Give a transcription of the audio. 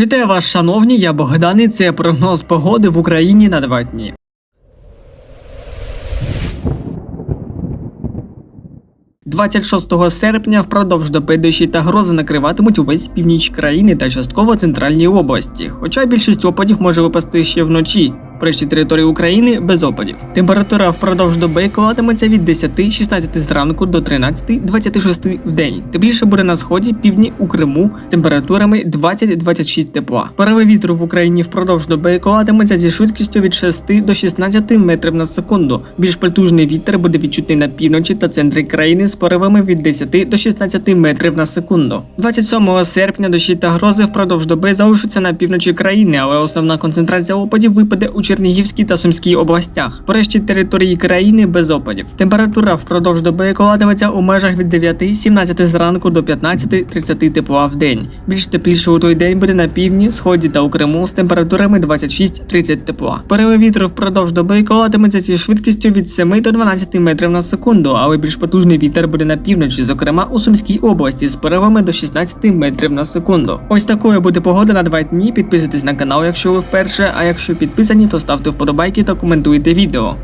Вітаю вас, шановні, я Богдан і це прогноз погоди в Україні на два дні. «26 серпня впродовж доби та грози накриватимуть увесь північ країни та частково центральній області, хоча більшість опадів може випасти ще вночі. Решті території України без опадів. Температура впродовж доби коливатиметься від 10-16 зранку до 13-26 в день. Тепліше буде на сході, півдні у Криму температурами 20-26 тепла. Пориви вітру в Україні впродовж доби коливатиметься зі швидкістю від 6 до 16 метрів на секунду. Більш потужний вітер буде відчутний на півночі та центрі країни з поривами від 10 до 16 метрів на секунду. 27 серпня дощі та грози впродовж доби залишаться на півночі країни, але основна концентрація опадів випаде у Чернігівській та Сумській областях. По решті території країни без опадів. Температура впродовж доби коливатиметься у межах від 9-17 зранку до 15-30 тепла в день. Більш тепліше у той день буде на півдні, сході та у Криму з температурами 26-30 тепла. Пориви вітру впродовж доби коливатиметься зі швидкістю від 7 до 12 метрів на секунду, але більш потужний вітер буде на півночі, зокрема у Сумській області, з поривами до 16 метрів на секунду. Ось такою буде погода на два дні. Підписуйтесь на канал, якщо ви вперше. А якщо підписані, то ставте вподобайки та коментуйте відео.